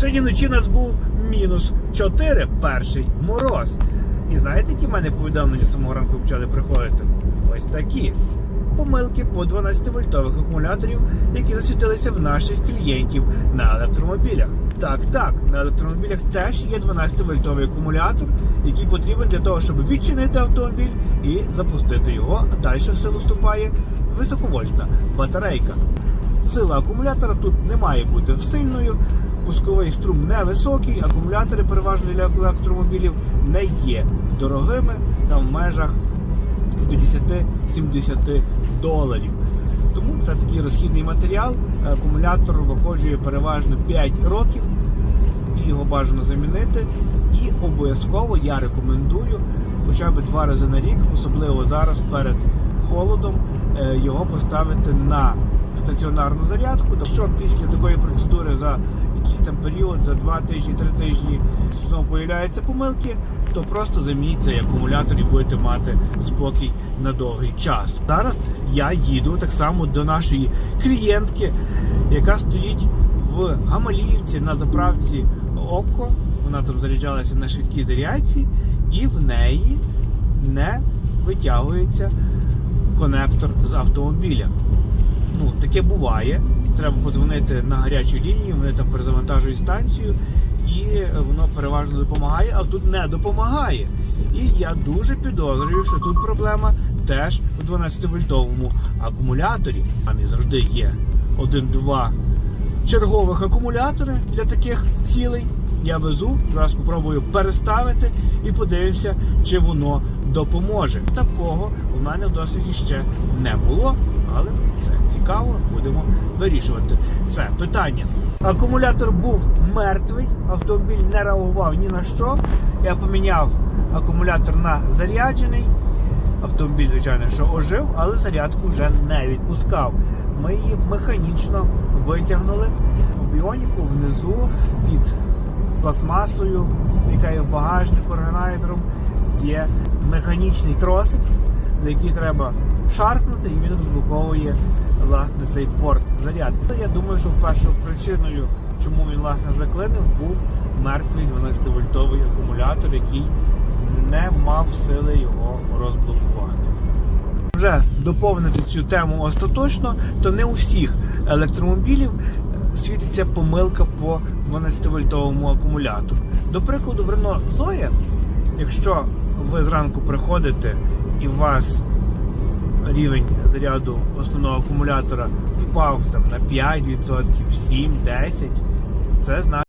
Сьогодні вночі у нас був мінус 4, перший мороз. І знаєте, які в мене повідомлення з самого ранку почали приходити? Ось такі. Помилки по 12-вольтових акумуляторів, які засвітилися в наших клієнтів на електромобілях. Так, так, на електромобілях теж є 12-вольтовий акумулятор, який потрібен для того, щоб відчинити автомобіль і запустити його. А далі в силу вступає високовольтна батарейка. Сила акумулятора тут не має бути сильною. Пусковий струм невисокий, акумулятори переважно для електромобілів не є дорогими там в межах 50-70 доларів. Тому це такий розхідний матеріал. Акумулятор виходжує переважно 5 років, і його бажано замінити. І обов'язково я рекомендую хоча б два рази на рік, особливо зараз перед холодом, е, його поставити на стаціонарну зарядку. Якщо після такої процедури за якийсь там період, за 2 тижні, 3 тижні знову появляються помилки, то просто замініть цей акумулятор і будете мати спокій на довгий час. Зараз я їду так само до нашої клієнтки, яка стоїть в Гамаліївці на заправці Око. Вона там заряджалася на швидкій зарядці, і в неї не витягується конектор з автомобіля. Ну, таке буває. Треба подзвонити на гарячу лінію, вони там перезавантажують станцію, і воно переважно допомагає, а тут не допомагає. І я дуже підозрюю, що тут проблема теж у 12-вольтовому акумуляторі, а не завжди є один-два чергових акумулятори для таких цілей. Я везу, зараз спробую переставити і подивимося, чи воно допоможе. Такого у мене досвіді ще не було, але це цікаво, будемо вирішувати це питання. Акумулятор був мертвий, автомобіль не реагував ні на що. Я поміняв акумулятор на заряджений. Автомобіль, звичайно, що ожив, але зарядку вже не відпускав. Ми її механічно витягнули в біоніку внизу під пластмасою, яка є в багажнику органайзером, є механічний тросик, за який треба шарпнути, і він розблоковує власне цей порт зарядки. Я думаю, що першою причиною, чому він власне заклинив, був мертвий 12-вольтовий акумулятор, який не мав сили його розблокувати. Вже доповнити цю тему остаточно, то не у всіх електромобілів світиться помилка по 12-вольтовому акумулятору. До прикладу, в Renault Zoe, якщо ви зранку приходите і у вас рівень заряду основного акумулятора впав там, на 5%, 7, 10%, це значить.